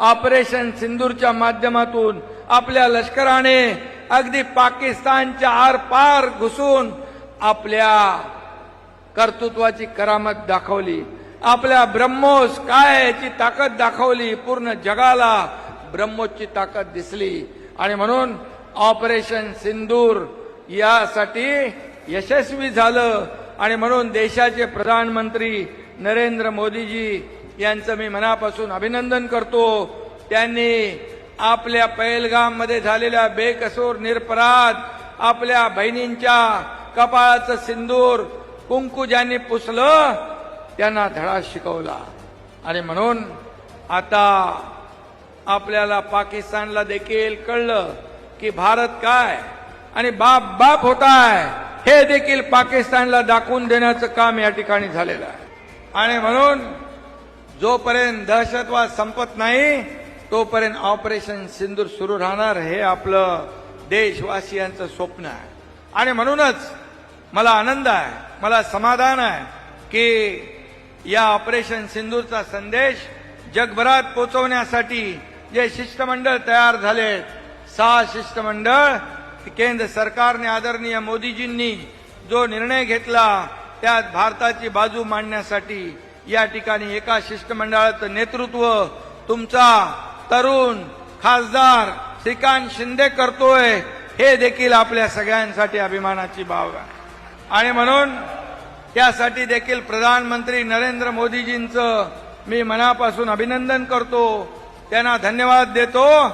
Operation सिंदूरच्या माध्यमातून आपल्या लष्कराने अगदी पाकिस्तानच्या आरपार घुसून आपल्या कर्तृत्वाची करामत दाखवली. आपल्या ब्रह्मोस काय याची ताकद दाखवली. पूर्ण जगाला ब्रह्मोसची ताकद दिसली. आणि म्हणून ऑपरेशन सिंदूर यासाठी यशस्वी झालं. आणि म्हणून देशाचे प्रधानमंत्री नरेंद्र मोदीजी यांचं मी मनापासून अभिनंदन करतो. त्यांनी आपल्या पैलगाममध्ये झालेल्या बेकसूर निरपराध आपल्या बहिणींच्या कपाळाचं सिंदूर कुंकू ज्यांनी पुसलं त्यांना धडा शिकवला. आणि म्हणून आता आपल्याला पाकिस्तानला देखील कळलं की भारत काय आणि बाप बाप होताय हे देखील पाकिस्तानला दाखवून देण्याचं काम या ठिकाणी झालेलं आहे. आणि म्हणून जोपर्यंत दहशतवाद संपत नाही तोपर्यंत ऑपरेशन सिंदूर सुरू राहणार हे आपलं देशवासियांचं स्वप्न आहे. आणि म्हणूनच मला आनंद आहे मला समाधान आहे की या ऑपरेशन सिंदूरचा संदेश जगभरात पोहोचवण्यासाठी जे शिष्टमंडळ तयार झाले सहा शिष्टमंडळ केंद्र सरकारने आदरणीय मोदीजींनी जो निर्णय घेतला त्यात भारताची बाजू मांडण्यासाठी या ठिकाणी एका शिष्टमंडळाचं नेतृत्व तुमचा तरुण खासदार श्रीकांत शिंदे करतोय हे देखील आपल्या सगळ्यांसाठी अभिमानाची बाब आहे. आणि म्हणून त्यासाठी देखील प्रधानमंत्री नरेंद्र मोदीजींचं मी मनापासून अभिनंदन करतो. त्यांना धन्यवाद देतो.